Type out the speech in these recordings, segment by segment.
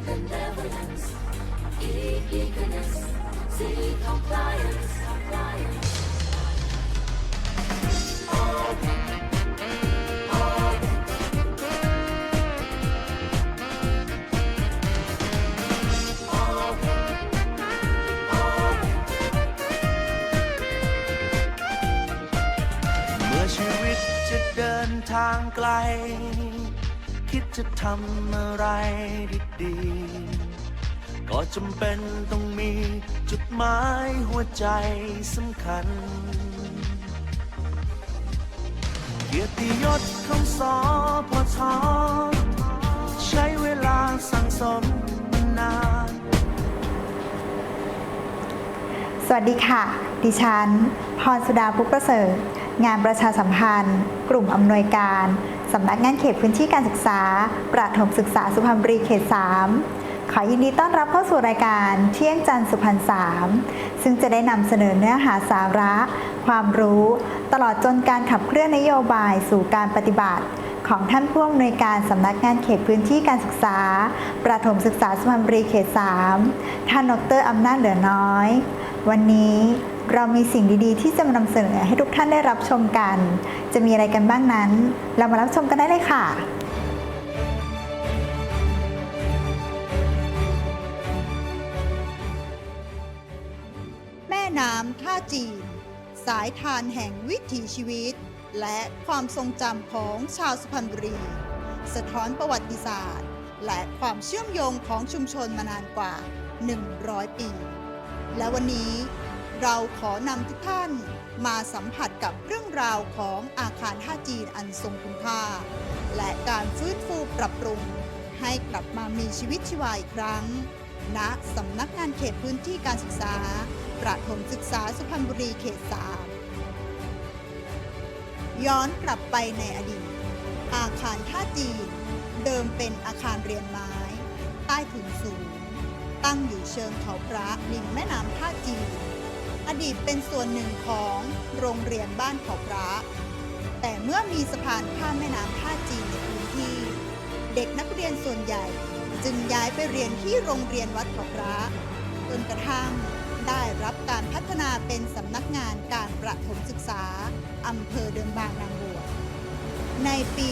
benevolence, E eagerness, C compliance, compliance. เมื่อชีวิตจะเดินทางไกล คิดจะทำอะไรดีๆ ก็จำเป็นต้องมีจุดหมายหัวใจสำคัญ เกียรติยศของสอพอทอใช้เวลาสั่งสมมานานสวัสดีค่ะ ดิฉัน พรสุดาพุกประเสริฐ งานประชาสัมพันธ์ กลุ่มอำนวยการ สำนักงานเขตพื้นที่การศึกษา ประถมศึกษาสุพรรณบุรีเขต 3 ขอยินดีต้อนรับเข้าสู่รายการเที่ยงจันทร์สุพรรณสามซึ่งจะได้นำเสนอเนื้อหาสาระ ความรู้ ตลอดจนการขับเคลื่อนนโยบายสู่การปฏิบัติ ของท่านผู้อำนวยการสำนักงานเขตพื้นที่การศึกษา ประถมศึกษาสุพรรณบุรีเขต 3 ท่านดรอำนาจเหลือน้อย วันนี้ เรามีสิ่งดีๆ ที่จะมานำเสนอให้ทุกท่านได้รับชมกัน จะมีอะไรกันบ้างนั้น เรามารับชมกันได้เลยค่ะแม่น้ำท่าจีน สายทานแห่งวิถีชีวิต และความทรงจำของชาวสุพรรณบุรี สะท้อนประวัติศาสตร์ และความเชื่อมโยงของชุมชนมานานกว่า 100 ปี และวันนี้ เราขอนำทุกท่านมาสัมผัสกับเรื่องราวของอาคารท่าจีนอันทรงคุณค่า และการฟื้นฟูปรับปรุง ให้กลับมามีชีวิตชีวาอีกครั้ง ณสำนักงานเขตพื้นที่การศึกษา ประถมศึกษาสุพรรณบุรีเขต3ย้อนกลับไปในอดีต อาคารท่าจีน เดิมเป็นอาคารเรียนไม้ ใต้ถุนสูง ตั้งอยู่เชิงเขาพระริมแม่น้ำท่าจีน อดีตเป็นส่วนหนึ่งของโรงเรียนบ้านเขาพระ แต่เมื่อมีสะพานข้ามแม่น้ำท่าจีนในพื้นที่ เด็กนักเรียนส่วนใหญ่จึงย้ายไปเรียนที่โรงเรียนวัดเขาพระจนกระทั่งได้รับการพัฒนาเป็นสำนักงานการประถมศึกษาอำเภอเดิมบางนางบวชในปี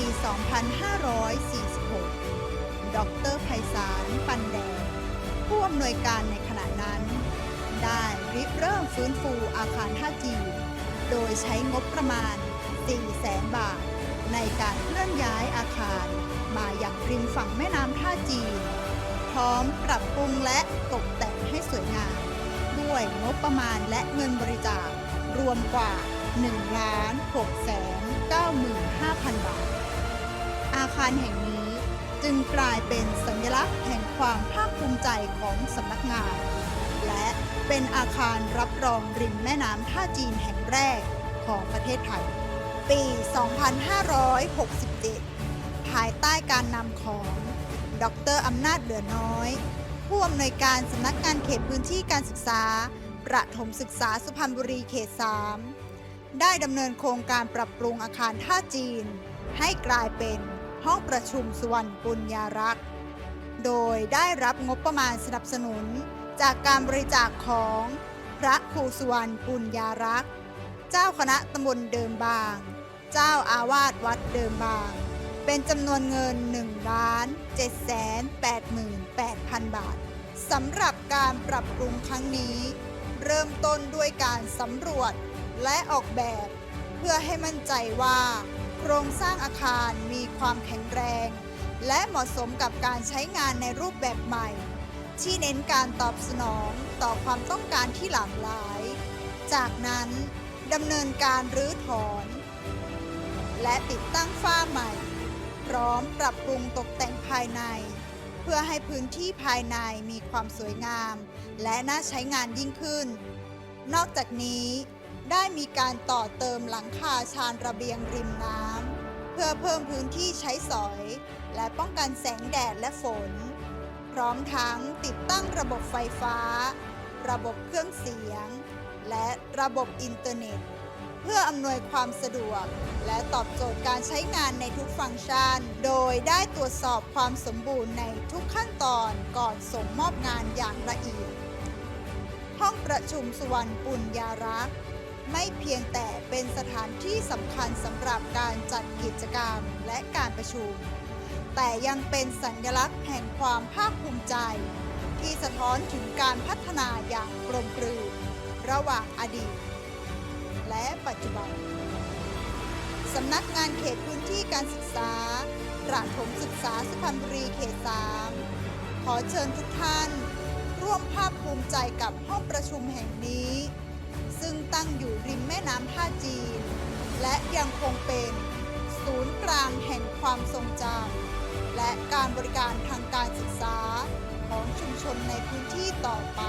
2546 ดรไพศาล ปันแดงผู้อำนวยการในขณะนั้น ได้ริเริ่มฟื้นฟูอาคารท่าจีนโดยใช้งบประมาณ 4 แสนบาท ในการเคลื่อนย้ายอาคาร มาอย่างริมฝั่งแม่น้ำท่าจีน พร้อมปรับปรุงและตกแต่งให้สวยงาม ด้วยงบประมาณและเงินบริจาครวมกว่า1ล้าน6แสน95,000 บาท อาคารแห่งนี้จึงกลายเป็นสัญลักษณ์แห่งความภาคภูมิใจของสำนักงาน และเป็นอาคารรับรองริมแม่น้ำท่าจีนแห่งแรกของประเทศไทย ปี 2567 ภายใต้การนำของ ดรอำนาจเหลือน้อย ผู้อำนวยการสำนักงานเขตพื้นที่การศึกษา ประถมศึกษาสุพรรณบุรีเขต 3 ได้ดำเนินโครงการปรับปรุงอาคารท่าจีน ให้กลายเป็นห้องประชุมสุวรรณปุญญารักษ์ โดยได้รับงบประมาณสนับสนุน จากการบริจาคของพระครูสุวรรณปุญญารักษ์ เจ้าคณะตำบลเดิมบาง เจ้าอาวาสวัดเดิมบาง เป็นจำนวนเงิน1ล้าน7แสน88,000 บาทสำหรับการปรับปรุงครั้งนี้ เริ่มต้นด้วยการสำรวจและออกแบบ เพื่อให้มั่นใจว่า โครงสร้างอาคารมีความแข็งแรง และเหมาะสมกับการใช้งานในรูปแบบใหม่ ที่เน้นการตอบสนองต่อความต้องการที่หลากหลาย จากนั้นดำเนินการรื้อถอน และติดตั้งฝ้าใหม่ พร้อมปรับปรุงตกแต่งภายใน เพื่อให้พื้นที่ภายในมีความสวยงาม และน่าใช้งานยิ่งขึ้น นอกจากนี้ได้มีการต่อเติมหลังคาชานระเบียงริมน้ำเพื่อเพิ่มพื้นที่ใช้สอย และป้องกันแสงแดดและฝน พร้อมทั้งติดตั้งระบบไฟฟ้า ระบบเครื่องเสียง และระบบอินเทอร์เน็ต เพื่ออำนวยความสะดวก และตอบโจทย์การใช้งานในทุกฟังก์ชัน โดยได้ตรวจสอบความสมบูรณ์ในทุกขั้นตอนก่อนส่งมอบงานอย่างละเอียด ห้องประชุมสุวรรณปุญญารักษ์ไม่เพียงแต่เป็นสถานที่สำคัญสำหรับการจัดกิจกรรมและการประชุม แต่ยังเป็นสัญลักษณ์แห่งความภาคภูมิใจ ที่สะท้อนถึงการพัฒนาอย่างกลมกลืนระหว่างอดีต และปัจจุบัน สำนักงานเขตพื้นที่การศึกษาประถมศึกษาสุพรรณบุรีเขต 3 ขอเชิญทุกท่าน ร่วมภาคภูมิใจกับห้องประชุมแห่งนี้ ซึ่งตั้งอยู่ริมแม่น้ำท่าจีน และยังคงเป็นศูนย์กลางแห่งความทรงจำ และการบริการทางการศึกษาของชุมชนในพื้นที่ต่อไป